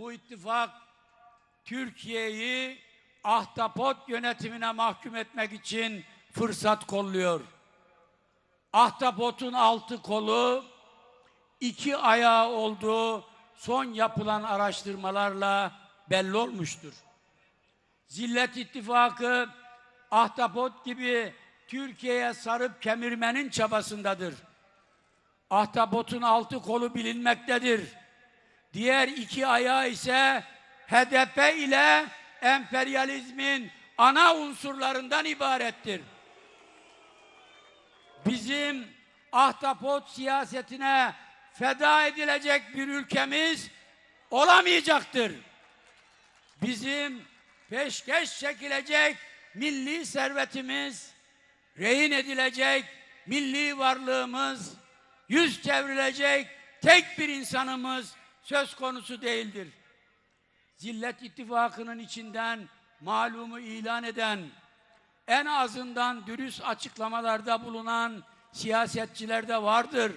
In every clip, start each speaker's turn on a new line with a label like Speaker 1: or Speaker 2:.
Speaker 1: bu ittifak Türkiye'yi ahtapot yönetimine mahkum etmek için fırsat kolluyor. Ahtapotun altı kolu iki ayağı olduğu son yapılan araştırmalarla belli olmuştur. Zillet İttifakı ahtapot gibi Türkiye'ye sarıp kemirmenin çabasındadır. Ahtapotun altı kolu bilinmektedir. Diğer iki ayağı ise HDP ile emperyalizmin ana unsurlarından ibarettir. Bizim ahtapot siyasetine feda edilecek bir ülkemiz olamayacaktır. Bizim peşkeş çekilecek milli servetimiz, rehin edilecek milli varlığımız, yüz çevrilecek tek bir insanımız söz konusu değildir. Zillet ittifakının içinden malumu ilan eden, en azından dürüst açıklamalarda bulunan siyasetçiler de vardır.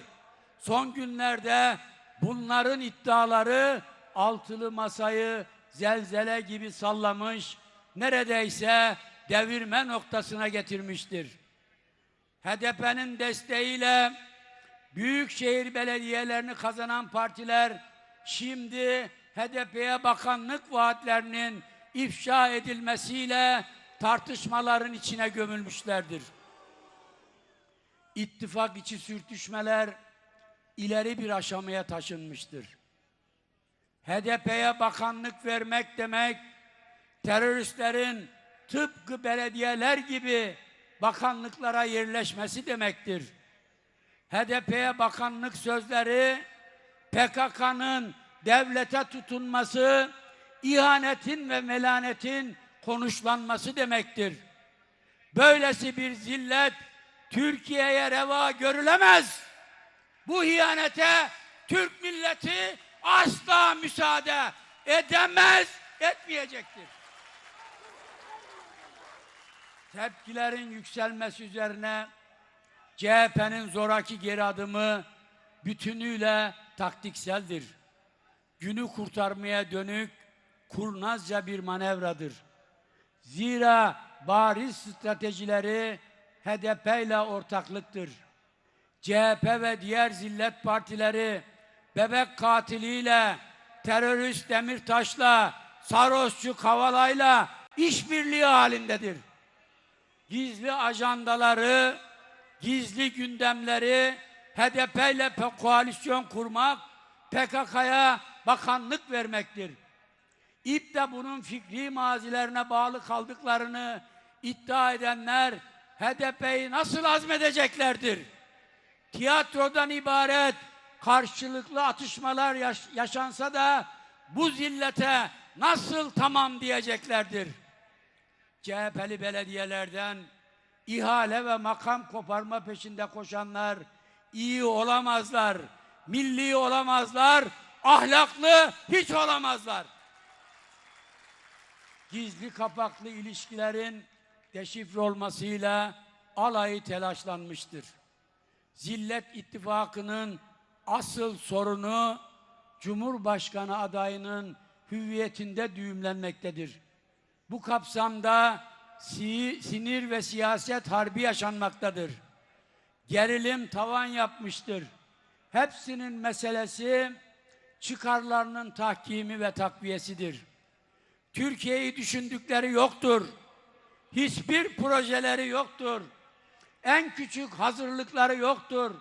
Speaker 1: Son günlerde bunların iddiaları altılı masayı zelzele gibi sallamış, neredeyse devirme noktasına getirmiştir. HDP'nin desteğiyle büyükşehir belediyelerini kazanan partiler şimdi HDP'ye bakanlık vaatlerinin ifşa edilmesiyle tartışmaların içine gömülmüşlerdir. İttifak içi sürtüşmeler ileri bir aşamaya taşınmıştır. HDP'ye bakanlık vermek demek teröristlerin tıpkı belediyeler gibi bakanlıklara yerleşmesi demektir. HDP'ye bakanlık sözleri PKK'nın devlete tutunması, ihanetin ve melanetin konuşlanması demektir. Böylesi bir zillet Türkiye'ye reva görülemez. Bu ihanete Türk milleti asla müsaade edemez, etmeyecektir. Tepkilerin yükselmesi üzerine CHP'nin zoraki geri adımı bütünüyle taktikseldir. Günü kurtarmaya dönük kurnazca bir manevradır. Zira bariz stratejileri HDP ile ortaklıktır. CHP ve diğer zillet partileri bebek katiliyle, terörist Demirtaş'la, Sarosçu Kavala'yla işbirliği halindedir. Gizli ajandaları, gizli gündemleri HDP ile koalisyon kurmak, PKK'ya bakanlık vermektir. İP de bunun fikri mazilerine bağlı kaldıklarını iddia edenler HDP'yi nasıl azmedeceklerdir? Tiyatrodan ibaret karşılıklı atışmalar yaş- yaşansa da bu zillete nasıl tamam diyeceklerdir? CHP'li belediyelerden ihale ve makam koparma peşinde koşanlar iyi olamazlar, milli olamazlar, ahlaklı hiç olamazlar. Gizli kapaklı ilişkilerin deşifre olmasıyla alayı telaşlanmıştır. Zillet ittifakının asıl sorunu Cumhurbaşkanı adayının hüviyetinde düğümlenmektedir. Bu kapsamda si- sinir ve siyaset harbi yaşanmaktadır. Gerilim tavan yapmıştır. Hepsinin meselesi çıkarlarının tahkimi ve takviyesidir. Türkiye'yi düşündükleri yoktur. Hiçbir projeleri yoktur. En küçük hazırlıkları yoktur.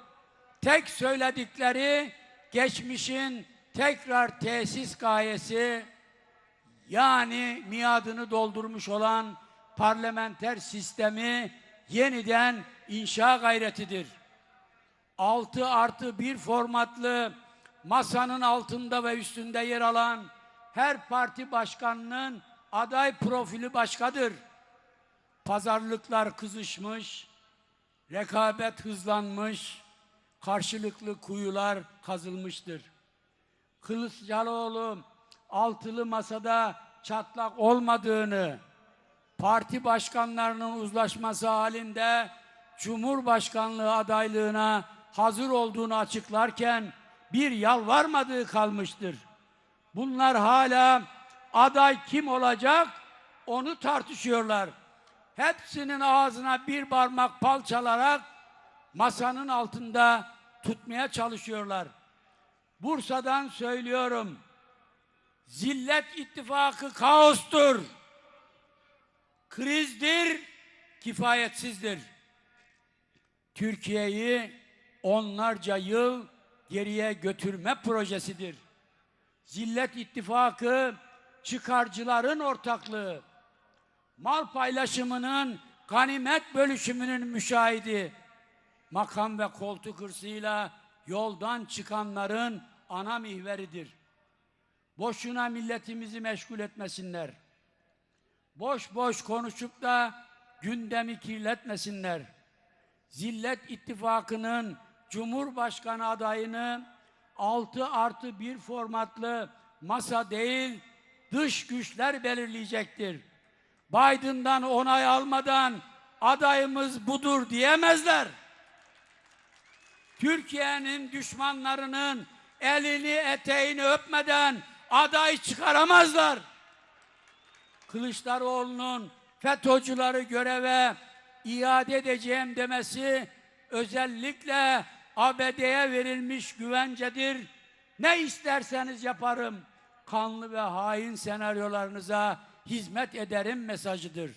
Speaker 1: Tek söyledikleri geçmişin tekrar tesis gayesi yani miadını doldurmuş olan parlamenter sistemi yeniden inşa gayretidir. 6 artı 1 formatlı masanın altında ve üstünde yer alan her parti başkanının aday profili başkadır. Pazarlıklar kızışmış, rekabet hızlanmış, karşılıklı kuyular kazılmıştır. Kılıçdaroğlu altılı masada çatlak olmadığını, parti başkanlarının uzlaşması halinde Cumhurbaşkanlığı adaylığına hazır olduğunu açıklarken bir yalvarmadığı kalmıştır. Bunlar hala aday kim olacak onu tartışıyorlar. Hepsinin ağzına bir parmak pal çalarak masanın altında tutmaya çalışıyorlar. Bursa'dan söylüyorum. Zillet ittifakı kaostur. Krizdir, kifayetsizdir. Türkiye'yi onlarca yıl geriye götürme projesidir. Zillet ittifakı çıkarcıların ortaklığı. Mal paylaşımının ganimet bölüşümünün müşahidi. Makam ve koltuk hırsıyla yoldan çıkanların ana mihveridir. Boşuna milletimizi meşgul etmesinler. Boş boş konuşup da gündemi kirletmesinler. Zillet ittifakının Cumhurbaşkanı adayını 6 artı 1 formatlı masa değil dış güçler belirleyecektir. Biden'dan onay almadan adayımız budur diyemezler. Türkiye'nin düşmanlarının elini eteğini öpmeden aday çıkaramazlar. Kılıçdaroğlu'nun FETÖ'cüleri göreve iade edeceğim demesi özellikle ABD'ye verilmiş güvencedir. Ne isterseniz yaparım. Kanlı ve hain senaryolarınıza hizmet ederim mesajıdır.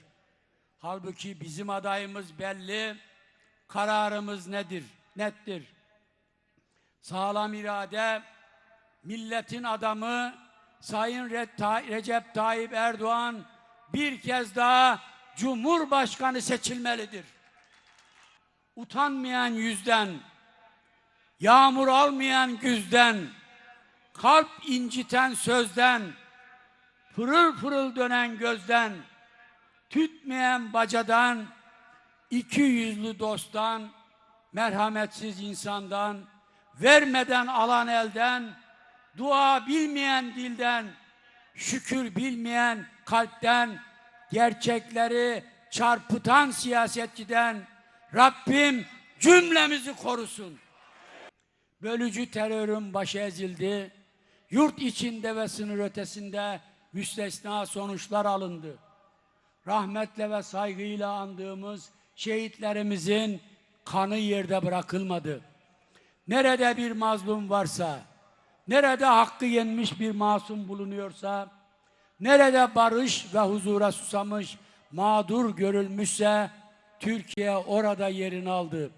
Speaker 1: Halbuki bizim adayımız belli, kararımız nedir? Nettir. Sağlam irade, milletin adamı Sayın Recep Tayyip Erdoğan bir kez daha Cumhurbaşkanı seçilmelidir. Utanmayan yüzden, yağmur almayan güzden, kalp inciten sözden, pırıl pırıl dönen gözden, tütmeyen bacadan, iki yüzlü dosttan, merhametsiz insandan, vermeden alan elden, dua bilmeyen dilden, şükür bilmeyen kalpten, gerçekleri çarpıtan siyasetçiden Rabbim cümlemizi korusun. Bölücü terörün başı ezildi. Yurt içinde ve sınır ötesinde müstesna sonuçlar alındı. Rahmetle ve saygıyla andığımız şehitlerimizin kanı yerde bırakılmadı. Nerede bir mazlum varsa, nerede hakkı yenmiş bir masum bulunuyorsa, nerede barış ve huzura susamış, mağdur görülmüşse, Türkiye orada yerini aldı.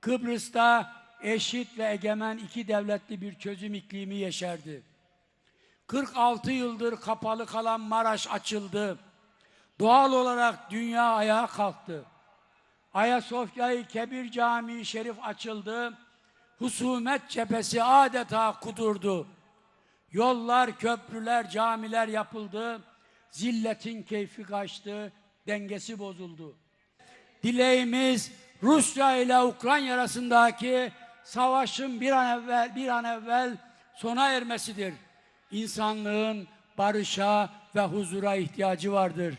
Speaker 1: Kıbrıs'ta eşit ve egemen iki devletli bir çözüm iklimi yeşerdi. 46 yıldır kapalı kalan Maraş açıldı. Doğal olarak dünya ayağa kalktı. Ayasofya-i Kebir Camii Şerif açıldı. Husumet cephesi adeta kudurdu. Yollar, köprüler, camiler yapıldı. Zilletin keyfi kaçtı, dengesi bozuldu. Dileğimiz Rusya ile Ukrayna arasındaki savaşın bir an evvel bir an evvel sona ermesidir. İnsanlığın barışa ve huzura ihtiyacı vardır.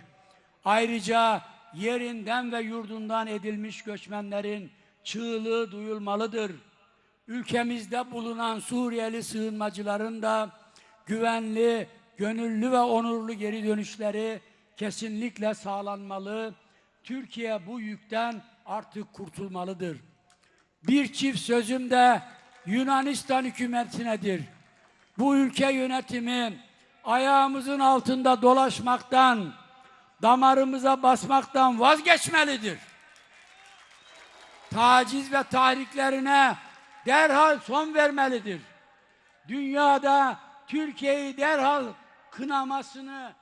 Speaker 1: Ayrıca yerinden ve yurdundan edilmiş göçmenlerin çığlığı duyulmalıdır. Ülkemizde bulunan Suriyeli sığınmacıların da güvenli, gönüllü ve onurlu geri dönüşleri kesinlikle sağlanmalı. Türkiye bu yükten artık kurtulmalıdır. Bir çift sözüm de Yunanistan hükümetinedir. Bu ülke yönetimi ayağımızın altında dolaşmaktan, damarımıza basmaktan vazgeçmelidir. Taciz ve tahriklerine derhal son vermelidir. Dünyada Türkiye'yi derhal kınamasını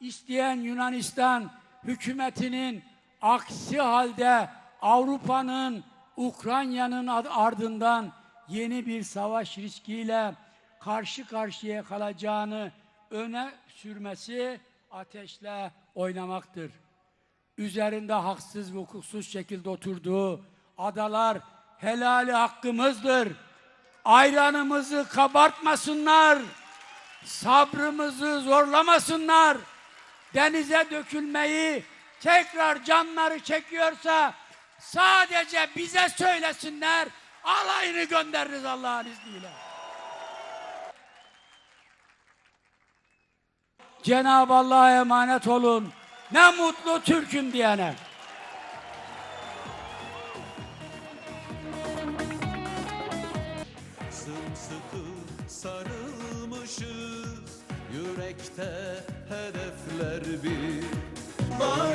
Speaker 1: isteyen Yunanistan hükümetinin aksi halde Avrupa'nın Ukrayna'nın ardından yeni bir savaş riskiyle karşı karşıya kalacağını öne sürmesi ateşle oynamaktır. Üzerinde haksız ve hukuksuz şekilde oturduğu adalar helali hakkımızdır. Ayranımızı kabartmasınlar. Sabrımızı zorlamasınlar. Denize dökülmeyi tekrar canları çekiyorsa sadece bize söylesinler. Alayını göndeririz Allah'ın izniyle. Cenab-ı Allah'a emanet olun. Ne mutlu Türk'üm diyene.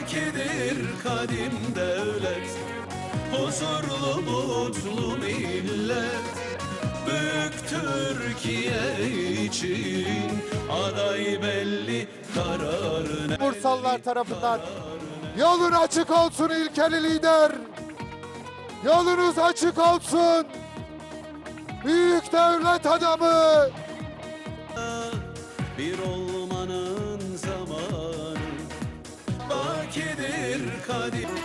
Speaker 2: Bakidir kadim devlet Huzurlu mutlu millet Büyük Türkiye için Aday belli kararı ne
Speaker 3: Bursalılar tarafından yolun açık olsun ilkeli lider. Yolunuz açık olsun. Büyük devlet adamı.
Speaker 2: Bir olmanın hadi